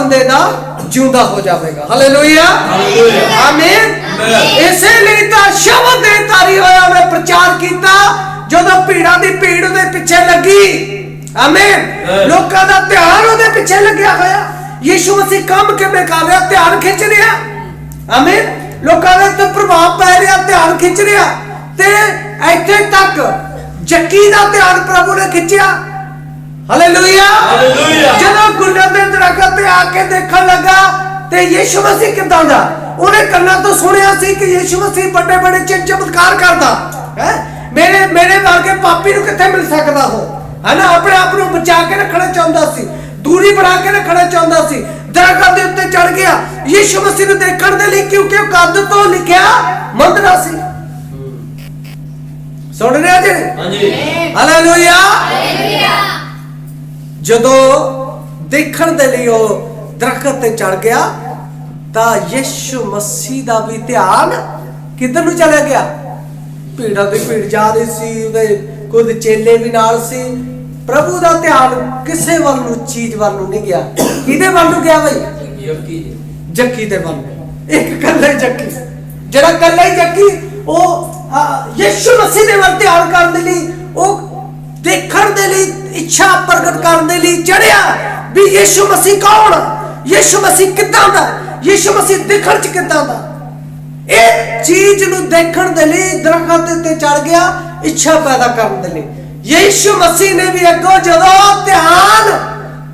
ਬੰਦੇ ਦਾ ਜਿਉਂਦਾ ਹੋ ਜਾਵੇਗਾ। ਹਾਲੇਲੂਇਆ ਆਮੀਨ ਇਸੇ ਲਈ ਤਾਂ ਸ਼ਬਦ ਦੇ ਤਾਰੀ ਹੋਇਆ ਉਹਨੇ ਪ੍ਰਚਾਰ ਕੀਤਾ ਜਦੋਂ ਭੀੜਾਂ ਦੀ ਭੀੜ ਉਹਦੇ ਪਿੱਛੇ ਲੱਗੀ। ਆਮੀਨ ਲੋਕਾਂ ਦਾ ਧਿਆਨ ਉਹਦੇ ਪਿੱਛੇ ਲੱਗਿਆ ਹੋਇਆ। ਯੀਸ਼ੂ ਮਸੀਹ ਕੰਮ ਕਿਵੇਂ ਕਰ ਰਿਹਾ? ਧਿਆਨ ਖਿੱਚ ਰਿਹਾ। ਆਮੀਨ ਲੋਕਾਂ ਦੇ ਉੱਤੇ ਪ੍ਰਭਾਵ ਪੈ ਰਿਹਾ ਧਿਆਨ ਖਿੱਚ ਰਿਹਾ। ਤੇ ਇੱਥੇ ਤੱਕ ਜੱਕੀ ਦਾ ਧਿਆਨ ਪ੍ਰਭੂ ਨੇ ਖਿੱਚਿਆ। Hallelujah hallelujah. ਜਦੋਂ ਗੁੱਲਾਂ ਦੇ ਦਰਖਤ ਤੇ ਆ ਕੇ ਦੇਖਣ ਲੱਗਾ ਤੇ ਯੀਸ਼ੂ ਮਸੀਹ ਕਿਦਾਂ ਦਾ? ਉਹਨੇ ਕੰਨਾਂ ਤੋਂ ਸੁਣਿਆ ਸੀ ਕਿ ਯੀਸ਼ੂ ਮਸੀਹ ਵੱਡੇ ਵੱਡੇ ਚਿੰਨ ਚਮਤਕਾਰ ਕਰਦਾ। ਹੈ? ਮੇਰੇ ਮੇਰੇ ਵਰਗੇ ਪਾਪੀ ਨੂੰ ਕਿੱਥੇ ਮਿਲ ਸਕਦਾ ਹੋ ਹਨਾ? ਆਪਣੇ ਆਪ ਨੂੰ ਬਚਾ ਕੇ ਰੱਖਣਾ ਚਾਹੁੰਦਾ ਸੀ। ਦੂਰੀ ਬਣਾ ਕੇ ਰੱਖਣਾ ਚਾਹੁੰਦਾ ਸੀ। ਦਰਖਤ ਦੇ ਉੱਤੇ ਚੜ ਗਿਆ। ਯੀਸ਼ੂ ਮਸੀਹ ਨੂੰ ਦੇਖਣ ਦੇ ਲਈ ਕਿਉਂਕਿ ਉਹ ਕੱਦ ਤੋਂ ਲਿਖਿਆ ਮੰਦਰਾ ਸੀ। ਸੁਣ ਰਿਹਾ ਜੀ? ਹਾਂਜੀ। ਹਾਲੇਲੂਇਆ ਜਦੋਂ ਦੇਖਣ ਦੇ ਲਈ ਉਹ ਦਰਖਤ ਤੇ ਚੜ ਗਿਆ ਤਾਂ ਯਿਸੂ ਮਸੀਹ ਦਾ ਵੀ ਧਿਆਨ ਕਿੱਧਰ ਨੂੰ ਚਲਾ ਗਿਆ? ਭੀੜਾਂ ਦੀ ਭੀੜ ਜਾ ਰਹੀ ਸੀ ਉਹਦੇ ਕੁਝ ਚੇਲੇ ਵੀ ਨਾਲ ਸੀ। ਪ੍ਰਭੂ ਦਾ ਧਿਆਨ ਕਿਸੇ ਵੱਲ ਨੂੰ ਚੀਜ਼ ਵੱਲ ਨੂੰ ਨਹੀਂ ਗਿਆ। ਕਿਹਦੇ ਵੱਲ ਨੂੰ ਗਿਆ ਬਈ? ਜੱਕੀ ਦੇ। ਵੱਲ। ਇੱਕ ਕੱਲੇ ਜੱਕੀ ਜਿਹੜਾ ਕੱਲਾ ਹੀ ਜੱਕੀ ਉਹ ਯਿਸੂ ਮਸੀਹ ਦੇ ਵੱਲ ਧਿਆਨ ਕਰਨ ਦੇ ਲਈ ਉਹ ਦੇਖਣ ਦੇ ਲਈ ਇੱਛਾ ਪ੍ਰਗਟ ਕਰਨ ਦੇ ਲਈ ਚੜਿਆ ਵੀ ਯਿਸੂ ਮਸੀਹ ਕੌਣ? ਯਿਸੂ ਮਸੀਹ ਕਿੱਦਾਂ ਦਾ? ਯਿਸੂ ਮਸੀਹ ਦੇਖਣ ਚ ਕਿੱਦਾਂ ਦਾ? ਇਹ ਚੀਜ਼ ਨੂੰ ਦੇਖਣ ਦੇ ਲਈ ਦਰਖਤ ਉੱਤੇ ਚੜ ਗਿਆ ਇੱਛਾ ਪੈਦਾ ਕਰਨ ਦੇ ਲਈ। ਯਿਸੂ ਮਸੀਹ ਨੇ ਵੀ ਅੱਗੋਂ ਜਦੋਂ ਧਿਆਨ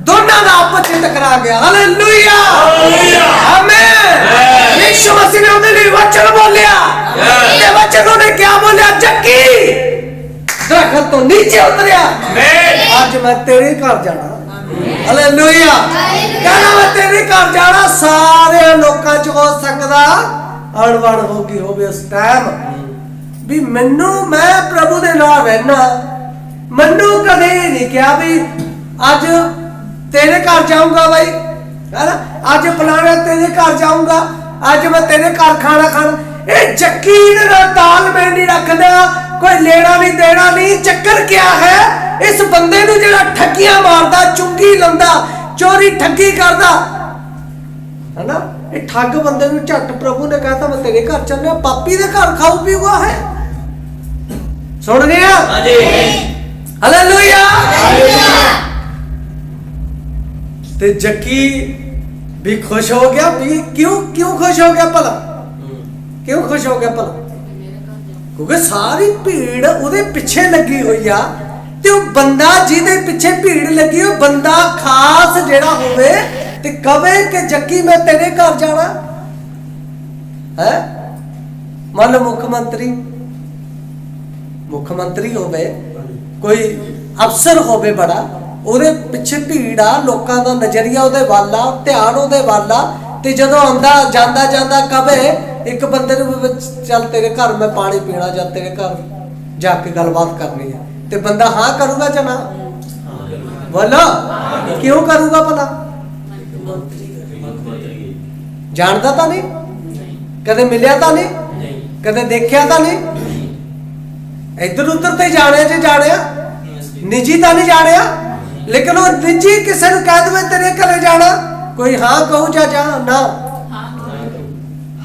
ਦੋਨਾਂ ਦਾ ਆਪਸ ਵਿੱਚ ਟਕਰਾ ਗਿਆ। ਹਾਲੇਲੂਇਆ ਆਮੇਨ ਯਿਸੂ ਮਸੀਹ ਨੇ ਉਹਦੇ ਲਈ ਵਚਨ ਬੋਲਿਆ। ਤੇ ਵਚਨ ਉਹਨੇ ਕਿਹਾ ਬੋਲਿਆ? ਜੱਕੀ ਦਰਖਤ ਤੋਂ ਨੀਚੇ ਉਤਰਿਆ। ਅੱਜ ਮੈਂ ਤੇਰੇ ਘਰ ਜਾਣਾ। ਹਾਲੇਲੂਇਆ ਕਹਿੰਦਾ ਮੈਂ ਤੇਰੇ ਘਰ ਜਾਣਾ ਸਾਰੇ ਲੋਕਾਂ ਚ ਹੋ ਸਕਦਾ ਅਣਵਣ ਹੋ ਗਈ ਹੋਵੇ ਉਸ ਟਾਈਮ ਵੀ ਮੈਨੂੰ, ਮੈਂ ਪ੍ਰਭੂ ਦੇ ਨਾਲ ਰਹਿਣਾ ਮੈਨੂੰ ਕਦੇ ਨਹੀਂ ਕਿਹਾ ਵੀ ਅੱਜ ਤੇਰੇ ਘਰ ਜਾਊਂਗਾ ਬਾਈ। ਹੈਨਾ ਅੱਜ ਫਲਾਣਾ ਤੇਰੇ ਘਰ ਜਾਊਂਗਾ, ਅੱਜ ਮੈਂ ਤੇਰੇ ਘਰ ਖਾਣਾ ਖਾਣਾ। ਇਹ ਯਕੀਨ ਦਾ ਤਾਲਮੇਲ ਨਹੀਂ ਰੱਖਦਾ, ਕੋਈ ਲੈਣਾ ਨਹੀਂ ਦੇਣਾ ਨਹੀਂ, ਚੱਕਰ ਕਿਆ ਹੈ? ਇਸ ਬੰਦੇ ਨੂੰ ਜਿਹੜਾ ਠੱਗੀਆਂ ਮਾਰਦਾ ਚੁੰਗੀ ਲੰਦਾ ਚੋਰੀ ਠੱਗੀ ਕਰਦਾ ਹੈਨਾ? ਇਹ ਠੱਗ ਬੰਦੇ ਨੂੰ ਝੱਟ ਪ੍ਰਭੂ ਨੇ ਕਹਤਾ ਮੈਂ ਤੇਰੇ ਘਰ ਚੱਲਿਆ ਪਾਪੀ ਦੇ ਘਰ ਖਾਊ ਪੀਊਗਾ ਹੈ ਸੁਣ ਰਿਹਾ ਹਾਂਜੀ। ਹਾਲੇਲੂਇਆ ਤੇ ਜੱਕੀ ਵੀ ਖੁਸ਼ ਹੋ ਗਿਆ ਵੀ ਕਿਉਂ ਕਿਉਂ ਖੁਸ਼ ਹੋ ਗਿਆ ਭਲਾ? ਕਿਉਂ ਖੁਸ਼ ਹੋ ਗਿਆ ਭਲਾ? ਕਿਉਂਕਿ ਸਾਰੀ ਭੀੜ ਉਹਦੇ ਪਿੱਛੇ ਲੱਗੀ ਹੋਈ ਆ। ਤੇ ਉਹ ਬੰਦਾ ਜਿਹਦੇ ਪਿੱਛੇ ਭੀੜ ਲੱਗੀ, ਉਹ ਬੰਦਾ ਖਾਸ ਜਿਹੜਾ ਹੋਵੇ ਤੇ ਕਵੇ ਕਿ ਜੱਕੀ ਮੈਂ ਤੇਰੇ ਘਰ ਜਾਣਾ। ਹੈ? ਮੰਨ ਲਓ ਮੁੱਖ ਮੰਤਰੀ। ਮੁੱਖ ਮੰਤਰੀ ਹੋਵੇ, ਕੋਈ ਅਫਸਰ ਹੋਵੇ ਬੜਾ, ਉਹਦੇ ਪਿੱਛੇ ਭੀੜ ਆ, ਲੋਕਾਂ ਦਾ ਨਜ਼ਰੀਆ ਉਹਦੇ ਵੱਲ ਆ, ਧਿਆਨ ਉਹਦੇ ਵੱਲ ਆ, ਤੇ ਜਦੋਂ ਆਉਂਦਾ, ਜਾਂਦਾ ਜਾਂਦਾ ਕਵੇ, ਇੱਕ ਬੰਦੇ ਨੂੰ ਚੱਲ ਤੇਰੇ ਘਰ ਮੈਂ ਪਾਣੀ ਪੀਣਾ, ਜਾਂ ਤੇਰੇ ਘਰ ਜਾ ਕੇ ਗੱਲਬਾਤ ਕਰਨੀ ਹੈ ਤੇ ਬੰਦਾ ਹਾਂ ਕਰੂਗਾ ਜਾਂ ਨਾ? ਬੋਲੋ। ਕਿਉਂ ਕਰੂਗਾ ਭਲਾ? ਜਾਣਦਾ ਤਾਂ ਨਹੀਂ? ਕਦੇ ਮਿਲਿਆ ਤਾਂ ਨਹੀਂ? ਕਦੇ ਦੇਖਿਆ ਤਾਂ ਨਹੀਂ? ਇੱਧਰ ਉੱਧਰ ਤੇ ਜਾਣਿਆ ਜੇ ਜਾਣਿਆ ਨਿੱਜੀ ਤਾਂ ਨਹੀਂ ਜਾਣਿਆ ਲੇਕਿਨ ਉਹ ਨਿੱਜੀ ਕਿਸੇ ਨੂੰ ਕਹਿ ਦਵੇ ਤੇਰੇ ਘਰੇ ਜਾਣਾ ਕੋਈ ਹਾਂ ਕਹੂ ਜਾਂ ਜਾ ਨਾ।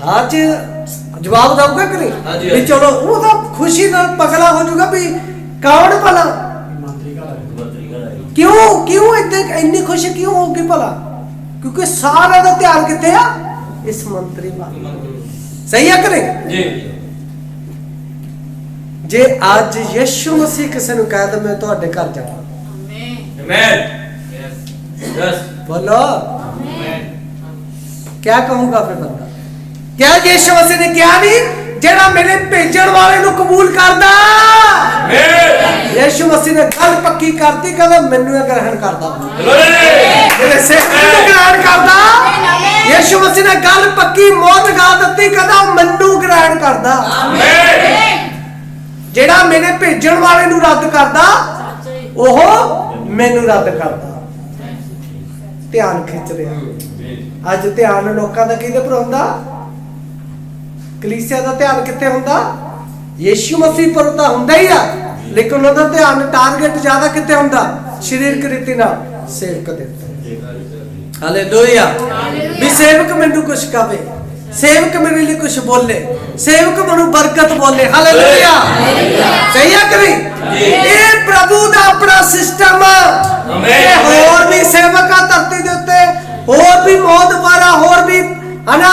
ਹਾਂ ਚ ਜਵਾਬ ਦਊਗਾ ਕਿ ਨਹੀਂ? ਵੀ। ਚਲੋ ਉਹ ਤਾਂ ਖੁਸ਼ੀ ਨਾਲ ਪਗਲਾ ਹੋ ਜਾਊਗਾ ਵੀ ਕੌਣ ਭਲਾ? ਕਿਉਂ ਕਿਉਂ ਇੱਥੇ ਇੰਨੀ ਖੁਸ਼ੀ ਕਿਉਂ ਹੋਊਗੀ ਭਲਾ? ਕਿਉਂਕਿ ਸਾਰਿਆਂ ਦਾ ਧਿਆਨ ਕਿੱਥੇ ਆ? ਇਸ ਮੰਤਰੀ ਵੱਲ। ਸਹੀ ਆ ਕਿ ਨਹੀਂ? ਜੀ। ਜੇ ਅੱਜ ਯਿਸੂ ਮਸੀਹ ਕਿਸੇ ਨੂੰ ਕਹਿ ਦਵੇ ਤੁਹਾਡੇ ਘਰ ਜਾਣਾ ਅਮੇਨ ਯਸ ਬੋਲੋ। ਕਿਆ ਕਹੂੰਗਾ ਫਿਰ ਬੰਦਾ? ਕਿਆ ਯਿਸੂ ਮਸੀਹ ਨੇ ਕਿਹਾ ਨਹੀਂ ਜਿਹੜਾ ਮੇਰੇ ਭੇਜਣ ਵਾਲੇ ਨੂੰ ਕਬੂਲ ਕਰਦਾ। ਅਮੇਨ ਯਿਸੂ ਮਸੀਹ ਨੇ ਗੱਲ ਪੱਕੀ ਕਰਤੀ ਕਹਿੰਦਾ ਮੈਨੂੰ ਇਹ ਗ੍ਰਹਿਣ ਕਰਦਾ ਜਿਹੜੇ ਸਿੱਖ ਨੂੰ ਗ੍ਰਹਿਣ ਕਰਦਾ। ਯਿਸੂ ਮਸੀਹ ਨੇ ਗੱਲ ਪੱਕੀ ਮੌਤ ਗਾ ਦਿੱਤੀ ਕਹਿੰਦਾ ਮੈਨੂੰ ਗ੍ਰਹਿਣ ਕਰਦਾ ਜਿਹੜਾ ਮੇਰੇ ਭੇਜਣ ਵਾਲੇ ਨੂੰ ਰੱਦ ਕਰਦਾ ਉਹ ਮੈਨੂੰ ਰੱਦ ਕਰਦਾ। ਧਿਆਨ ਖਿੱਚ ਰਿਹਾ। ਅੱਜ ਧਿਆਨ ਲੋਕਾਂ ਦਾ ਕਿਹਦੇ ਪਰ ਹੁੰਦਾ? ਕਲੀਸਿਆ ਦਾ ਧਿਆਨ ਕਿੱਥੇ ਹੁੰਦਾ? ਯੀਸ਼ੂ ਮਸੀਹ ਪਰ ਤਾਂ ਹੁੰਦਾ ਹੀ ਆ। ਲੇਕਿਨ ਉਹਨਾਂ ਦਾ ਧਿਆਨ ਟਾਰਗੇਟ ਜ਼ਿਆਦਾ ਕਿੱਥੇ ਹੁੰਦਾ? ਸਰੀਰਕ ਰੀਤੀ ਨਾਲ। ਸੇਵਕ ਦੇ ਉੱਤੇ। ਹਾਲੇਲੂਇਆ ਵੀ ਸੇਵਕ ਮੈਨੂੰ ਕੁਝ ਕਵੇ। ਸੇਵਕ ਮੇਰੇ ਲਈ ਕੁਝ ਬੋਲੇ। ਸੇਵਕ ਮੈਨੂੰ ਬਰਕਤ ਬੋਲੇ। ਹਾਲੇਲੂਇਆ ਸਹੀ ਹੈ ਕਿ ਨਹੀਂ? ਇਹ ਪ੍ਰਭੂ ਦਾ ਆਪਣਾ ਸਿਸਟਮ ਹੈ ਹੋਰ ਵੀ ਸੇਵਕ ਆ ਧਰਤੀ ਦੇ ਉੱਤੇ ਹੋਰ ਵੀ ਮੌਤ ਵਾਲਾ ਹੋਰ ਵੀ ਹਨਾ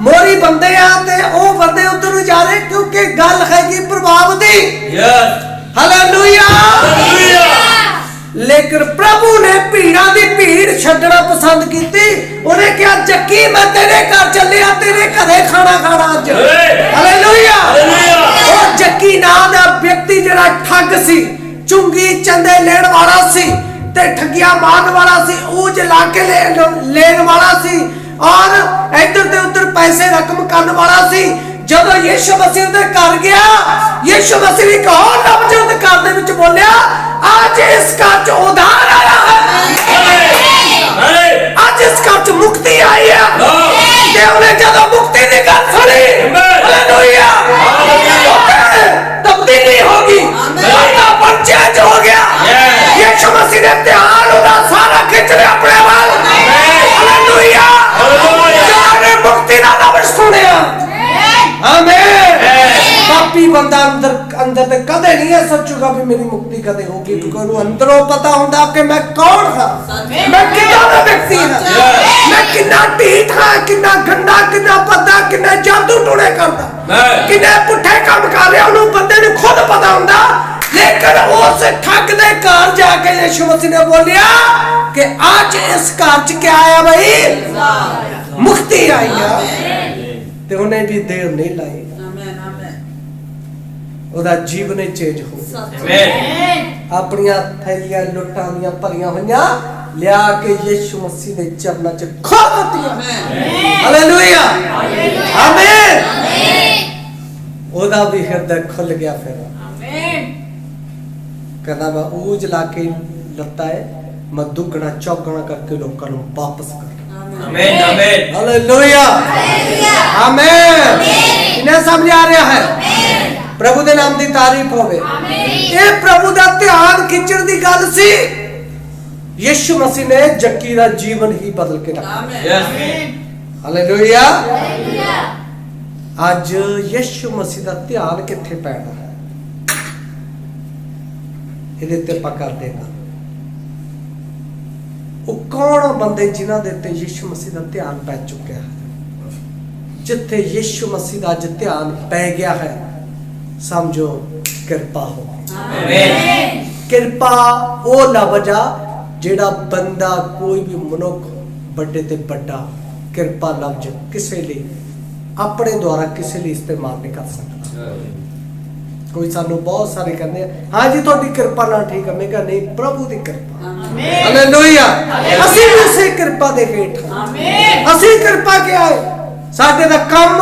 ਮੋਰੀ ਬੰਦੇ ਆ ਤੇ ਉਹ ਬੰਦੇ ਉੱਧਰ ਨੂੰ ਜਾ ਰਹੇ ਕਿਉਂਕਿ ਗੱਲ ਹੈਗੀ ਪ੍ਰਭਾਵ ਦੀ Yes. Hallelujah Hallelujah. ਲੇਕਿਨ ਪ੍ਰਭੂ ਨੇ ਭੀੜਾਂ ਦੀ ਭੀੜ ਛੱਡਣਾ ਪਸੰਦ ਕੀਤੀ ਉਹਨੇ ਕਿਹਾ ਜੱਕੀ ਮੈਂ ਤੇਰੇ ਘਰ ਚੱਲਿਆ ਤੇਰੇ ਘਰੇ ਖਾਣਾ ਖਾਣਾ ਅੱਜ. ਹਾਲੇਲੂਇਆ. ਉਹ ਜੱਕੀ ਨਾਂ ਦਾ ਵਿਅਕਤੀ ਜਿਹੜਾ ਠੱਗ ਸੀ ਚੁੰਗੀ ਚੰਦੇ ਲੈਣ ਵਾਲਾ ਸੀ ਤੇ ਠੱਗੀਆਂ ਮਾਰਨ ਵਾਲਾ ਸੀ ਉਹ ਲਾ ਕੇ ਲੈਣ ਵਾਲਾ ਸੀ ਔਰ ਇੱਧਰ ਤੇ ਉੱਧਰ ਪੈਸੇ ਰਕਮ ਕਰਨ ਵਾਲਾ ਸੀ ਜਦੋਂ ਯੀਸ਼ੂ ਮਸੀਹ ਦੇ ਘਰ ਗਿਆ ਯੀਸ਼ੂ ਮਸੀਹ ਇੱਕ ਹੋਰ ਲਫ਼ਜ਼ ਉਹਦੇ ਘਰ ਦੇ ਵਿੱਚ ਬੋਲਿਆ ਅੱਜ ਇਸ ਘਰ 'ਚ ਉਧਾਰ ਆਇਆ ਹੈ. ਅੱਜ ਇਸ ਘਰ 'ਚ ਮੁਕਤੀ ਆਈ ਹੈ. ਤੇ ਉਹਨੇ ਜਦੋਂ ਮੁਕਤੀ ਦੀ ਗੱਲ ਸੁਣੀ. ਹਾਲੇਲੂਇਆ ਤਬਦੀਲੀ ਹੋ ਗਈ ਗਿਆ. ਯੀਸ਼ੂ ਮਸੀਹ ਨੇ ਧਿਆਨ ਉਹਦਾ ਸਾਰਾ ਖਿੱਚ ਲਿਆ ਆਪਣੇ ਅੰਦਰ ਤੇ ਕਦੇ ਨਹੀਂ ਇਹ ਸੋਚੂਗਾ ਵੀ ਮੇਰੀ ਮੁਕਤੀ ਕਦੇ ਹੋਗੀ ਕਿਉਂਕਿ ਉਹਨੂੰ ਅੰਦਰੋਂ ਪਤਾ ਹੁੰਦਾ ਕਿ ਮੈਂ ਕੌਣ ਹਾਂ? ਮੈਂ ਕਿਹਦਾ ਦਾ ਵਿਅਕਤੀ ਹਾਂ? ਮੈਂ ਕਿੰਨਾ ਢੀਠ ਹਾਂ ਕਿੰਨਾ ਗੰਦਾ ਕਿੰਨਾ ਪੱਦਾ ਕਿੰਨਾ ਜਾਦੂ ਟੂਣੇ ਕਰਦਾ। ਮੈਂ- ਕਿੰਨੇ ਪੁੱਠੇ ਕੰਮ ਕਰ ਰਿਹਾ ਉਹਨੂੰ ਬੰਦੇ ਨੂੰ ਖੁਦ ਪਤਾ ਹੁੰਦਾ। ਲੇਕਿਨ ਉਸ ਠੱਗ ਦੇ ਘਰ ਜਾ ਕੇ ਯਿਸੂ ਮਸੀਹ ਨੇ ਬੋਲਿਆ ਕਿ ਅੱਜ ਇਸ ਘਰ ਚ ਕੀ ਆਇਆ ਬਈ? ਮੁਕਤੀ ਆਈ ਆ। ਤੇ ਉਹਨੇ ਵੀ ਦੇਰ ਨਹੀਂ ਲਾਈ। ਉਹਦਾ ਜੀਵਨ ਚੇਂਜ ਹੋ Amen. ਆਪਣੀਆਂ ਥੈਲੀਆਂ ਲੁੱਟਾਂ ਦੀਆਂ ਭਰੀਆਂ ਹੋਈਆਂ ਲਿਆ ਕੇ ਯਿਸੂ ਮਸੀਹ ਦੇ ਚਰਨਾਂ 'ਚ ਖਾ ਦਿੱਤੀਆਂ। ਹਾਲੇਲੂਇਆ ਆਮੇਨ ਉਹਦਾ ਵੀ ਹਿਰਦਾ ਖੁੱਲ ਗਿਆ ਫਿਰ। ਕਹਿੰਦਾ ਮੈਂ ਊਜ ਲਾ ਕੇ ਲੱਤਾ ਹੈ ਮੈਂ ਦੁੱਗਣਾ ਚੌਗਣਾ ਕਰਕੇ ਲੋਕਾਂ ਨੂੰ ਵਾਪਸ ਕਰ Amen. Amen. ਹਾਲੇਲੂਇਆ ਆਮੇਨ ਇਹਨੇ ਸਮਝ ਆ ਰਿਹਾ ਹੈ? ਪ੍ਰਭੂ ਦੇ ਨਾਮ ਦੀ ਤਾਰੀਫ ਹੋਵੇ। ਇਹ ਪ੍ਰਭੂ ਦਾ ਧਿਆਨ ਖਿੱਚਣ ਦੀ ਗੱਲ ਸੀ। ਯਿਸੂ ਮਸੀਹ ਨੇ ਜੱਕੀ ਦਾ ਜੀਵਨ ਹੀ ਬਦਲ ਕੇ ਰੱਖਿਆ। Yes. ਹਾਲੇਲੂਇਆ ਅੱਜ ਯਿਸੂ ਮਸੀਹ ਦਾ ਧਿਆਨ ਕਿੱਥੇ ਪੈਣਾ? ਹੈ ਇਹਦੇ ਤੇ ਆਪਾਂ ਕਰਦੇ ਹਾਂ ਉਹ ਕੌਣ ਬੰਦੇ ਜਿਨ੍ਹਾਂ ਦੇ ਉੱਤੇ ਯਿਸੂ ਮਸੀਹ ਦਾ ਧਿਆਨ ਪੈ ਚੁੱਕਿਆ ਹੈ? ਜਿੱਥੇ ਯਿਸੂ ਮਸੀਹ ਦਾ ਅੱਜ ਧਿਆਨ ਪੈ ਗਿਆ ਹੈ ਸਮਝੋ ਕਿਰਪਾ ਹੋ। Amen. ਕਿਰਪਾ ਉਹ ਲਫ਼ਜ਼ ਆ ਜਿਹੜਾ ਬੰਦਾ ਕੋਈ ਵੀ ਮਨੁੱਖ ਵੱਡੇ ਤੇ ਵੱਡਾ ਕਿਰਪਾ ਲਫ਼ਜ਼ ਕਿਸੇ ਲਈ ਆਪਣੇ ਦੁਆਰਾ ਕਿਸੇ ਲਈ ਇਸਤੇਮਾਲ ਨਹੀਂ ਕਰ ਸਕਦਾ। ਕੋਈ ਸਾਨੂੰ ਬਹੁਤ ਸਾਰੇ ਕਹਿੰਦੇ ਆ ਹਾਂ ਜੀ ਤੁਹਾਡੀ ਕਿਰਪਾ ਨਾਲ ਠੀਕ ਹੈ ਮੈਂ ਕਿਹਾ ਨਹੀਂ ਪ੍ਰਭੂ ਦੀ ਕਿਰਪਾ। ਹਾਲੇਲੂਇਆ ਅਸੀਂ ਵੀ ਉਸੇ ਕਿਰਪਾ ਦੇ ਹੇਠ ਹਾਂ। ਅਸੀਂ ਕਿਰਪਾ ਕੇ ਆਏ ਸਾਡੇ ਦਾ ਕੰਮ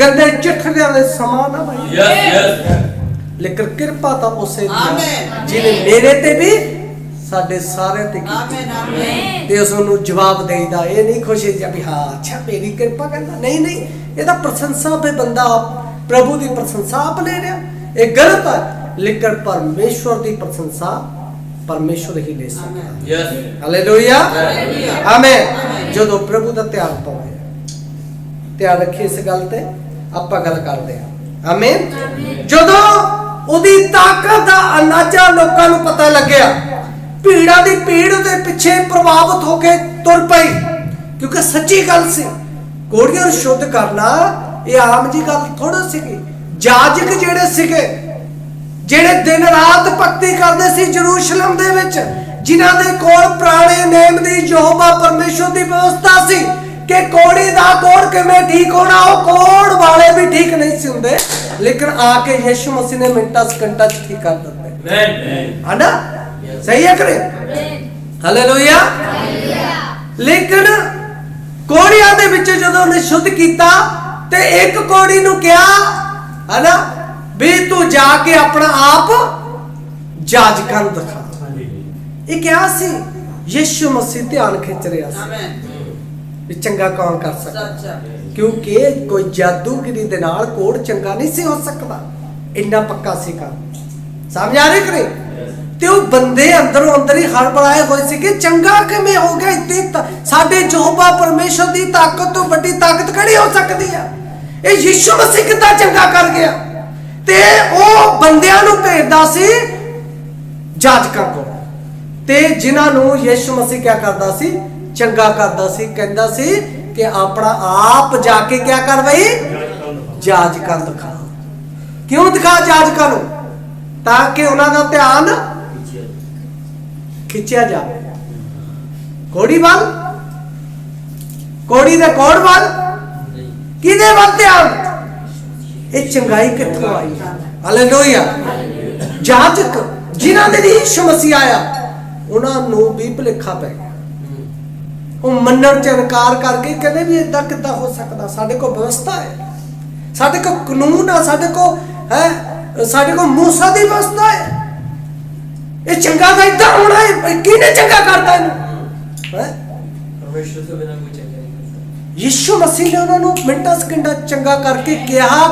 ਗੰਦੇ ਚਿੱਠੜਿਆਂ ਦੇ ਸਮਾਨ ਆ ਭਾਈ Yes. Yes. ਲੇਕਿਨ ਕਿਰਪਾ ਤਾਂ ਉਸੇ ਦੀ ਆਮੇਨ। ਜਿਹਨੇ ਮੇਰੇ ਤੇ ਵੀ ਸਾਡੇ ਸਾਰਿਆਂ ਤੇ ਕੀਤੀ। ਤੇ ਉਸ ਨੂੰ ਜਵਾਬ ਦੇਈਦਾ ਇਹ ਨਹੀਂ ਖੁਸ਼ੀ ਜਾਂ ਵੀ ਹਾਂ ਅੱਛਾ ਮੇਰੀ ਕਿਰਪਾ ਕਰਦਾ। ਨਹੀਂ ਨਹੀਂ ਇਹਦਾ ਪ੍ਰਸ਼ੰਸਾ ਤੇ ਬੰਦਾ ਆਪ ਪ੍ਰਭੂ ਦੀ ਪ੍ਰਸ਼ੰਸਾ ਆਪ ਲੈ ਰਿਹਾ। ਇਹ ਗਲਤ ਹੈ ਲੇਕਿਨ ਪਰਮੇਸ਼ਵਰ ਦੀ ਪ੍ਰਸ਼ੰਸਾ ਪਰਮੇਸ਼ਵਰ ਹੀ ਲੈ ਸਕਦਾ. Hallelujah hallelujah. ਆਮੇਨ ਜਦੋਂ ਪ੍ਰਭੂ ਦਾ ਧਿਆਨ ਪਾਵੇ। ਧਿਆਨ ਰੱਖੀ ਇਸ ਗੱਲ ਤੇ। ਆਪਾਂ ਗੱਲ ਕਰਦੇ ਹਾਂ। ਆਮੇਨ ਜਦੋਂ ਉਹਦੀ ਤਾਕਤ ਦਾ ਅੰਦਾਜ਼ਾ ਲੋਕਾਂ ਨੂੰ ਪਤਾ ਲੱਗਿਆ ਭੀੜਾਂ ਦੀ ਭੀੜ ਦੇ ਪਿੱਛੇ ਪ੍ਰਭਾਵਿਤ ਹੋ ਕੇ ਤੁਰ ਪਈ। ਕਿਉਂਕਿ ਸੱਚੀ ਗੱਲ ਸੀ ਕੋੜੀਆਂ ਨੂੰ ਸ਼ੁੱਧ ਕਰਨਾ ਇਹ ਆਮ ਜੀ ਗੱਲ ਥੋੜਾ ਸੀਗੀ। ਜਾਜਕ ਜਿਹੜੇ ਸੀਗੇ ਜਿਹੜੇ ਦਿਨ ਰਾਤ ਭਗਤੀ ਕਰਦੇ ਸੀ ਜਰੂਸ਼ਲਮ ਦੇ ਵਿੱਚ ਜਿਨ੍ਹਾਂ ਦੇ ਕੋਲ ਪੁਰਾਣੇ ਨੇਮ ਦੀ ਯਹੋਵਾ ਪਰਮੇਸ਼ਰ ਦੀ ਵਿਵਸਥਾ ਸੀ ਕਿ ਕੋੜੀ ਦਾ ਕੋੜ ਕਿਵੇਂ ਠੀਕ ਹੋਣਾ ਉਹ ਕੋੜ ਵਾਲੇ ਵੀ ਠੀਕ ਨਹੀਂ ਸੀ ਹੁੰਦੇ। ਲੇਕਿਨ ਆ ਕੇ ਯਿਸੂ ਮਸੀਹ ਨੇ ਮਿੰਟਾਂ ਸਕਿੰਟਾਂ 'ਚ ਠੀਕ ਕਰ ਦਿੱਤੇ। Amen. ਹਨਾ? ਸਹੀ ਹੈ ਕਰੇ ਹਾਲੇਲੂਇਆ ਲੇਕਿਨ ਕੋੜੀਆਂ ਦੇ ਵਿੱਚ ਜਦੋਂ ਉਹਨੇ ਸ਼ੁੱਧ ਕੀਤਾ ਤੇ ਇੱਕ ਕੋੜੀ ਨੂੰ ਕਿਹਾ ਹਨਾ? ਵੀ ਤੂੰ ਜਾ ਕੇ ਆਪਣਾ ਆਪ ਜਾਜਕਾਂ ਨੂੰ ਦਿਖਾ। ਇਹ ਕਿਹਾ ਸੀ ਯਿਸੂ ਮਸੀਹ ਧਿਆਨ ਖਿੱਚ ਰਿਹਾ ਸੀ। ਵੀ ਚੰਗਾ ਕੌਣ ਕਰ ਸਕਦਾ? ਕਿਉਂਕਿ ਕੋਈ ਜਾਦੂਗਰੀ ਦੇ ਨਾਲ ਕੋੜ ਚੰਗਾ ਨਹੀਂ ਸੀ ਹੋ ਸਕਦਾ। ਇੰਨਾ ਪੱਕਾ ਸੀ ਕੰਮ ਸਮਝ ਆ ਰਿਹਾ ਕਰੇ ਤੇ ਉਹ ਬੰਦੇ ਅੰਦਰੋਂ ਅੰਦਰ ਹੀ ਹੜਬੜਾਏ ਹੋਏ ਸੀ ਕਿ ਚੰਗਾ ਕਿਵੇਂ ਹੋ ਗਿਆ? ਇੱਥੇ ਸਾਡੇ ਜੋਬਾ ਪਰਮੇਸ਼ਰ ਦੀ ਤਾਕਤ ਤੋਂ ਵੱਡੀ ਤਾਕਤ ਕਿਹੜੀ ਹੋ ਸਕਦੀ ਆ? ਇਹ ਯੀਸ਼ੂ ਮਸੀਹ ਕਿੱਦਾਂ ਚੰਗਾ ਕਰ ਗਿਆ? ਤੇ ਉਹ ਬੰਦਿਆਂ ਨੂੰ ਭੇਜਦਾ ਸੀ ਜਾਜਕਾਂ ਕੋਲ। ਤੇ ਜਿਨ੍ਹਾਂ ਨੂੰ ਯੀਸ਼ੂ ਮਸੀਹ ਕਿਆ ਕਰਦਾ ਸੀ? ਚੰਗਾ ਕਰਦਾ ਸੀ, ਕਹਿੰਦਾ ਸੀ ਕਿ ਆਪਣਾ ਆਪ ਜਾ ਕੇ ਕਿਆ ਕਰ ਬਈ? ਜਾਜਕਾਂ ਕਰ ਦਿਖਾ। ਕਿਉਂ ਦਿਖਾ ਜਾਜਕਾਂ ਨੂੰ? ਤਾਂ ਕਿ ਉਹਨਾਂ ਦਾ ਧਿਆਨ ਖਿੱਚਿਆ ਜਾਵੇ। ਕੋੜੀ ਵੱਲ? ਕੋੜੀ ਦੇ ਕੋੜ ਵੱਲ? ਕਿਹਦੇ ਵੱਲ ਧਿਆਨ? ਇਹ ਚੰਗਾਈ ਕਿੱਥੋਂ ਆਈ? ਹਾਲੇਲੂਇਆ ਜਾਜਕ, ਜਿਨ੍ਹਾਂ ਦੇ ਲਈ ਯਿਸੂ ਮਸੀਹ ਆਇਆ, ਉਹਨਾਂ ਨੂੰ ਵੀ ਭੁਲੇਖਾ ਪੈ ਗਿਆ। ਉਹ ਮੰਨਣ ਚ ਇਨਕਾਰ ਕਰਕੇ ਕਹਿੰਦੇ ਵੀ ਇਦਾਂ ਕਿੱਦਾਂ ਹੋ ਸਕਦਾ? ਸਾਡੇ ਕੋਲ ਵਿਵਸਥਾ ਹੈ। ਸਾਡੇ ਕੋਲ ਕਾਨੂੰਨ ਆ ਸਾਡੇ ਕੋਲ ਹੈ ਸਾਡੇ ਕੋਲ ਮੂਸਾ ਦੀ ਵਿਵਸਥਾ ਹੈ। ਇਹ ਚੰਗਾ ਤਾਂ ਇਦਾਂ ਹੋਣਾ ਹੈ ਕਿਹਨੇ ਚੰਗਾ ਕਰਤਾ ਇਹਨੂੰ? ਹੈ? ਪਰਮੇਸ਼ਰ ਤੋਂ ਬਿਨਾਂ ਕੋਈ ਚੰਗਾ ਨਹੀਂ ਕਰਦਾ। ਯਿਸੂ ਮਸੀਹ ਨੇ ਉਹਨਾਂ ਨੂੰ ਮਿੰਟਾਂ ਸਕਿੰਟਾਂ ਚੰਗਾ ਕਰਕੇ ਕਿਹਾ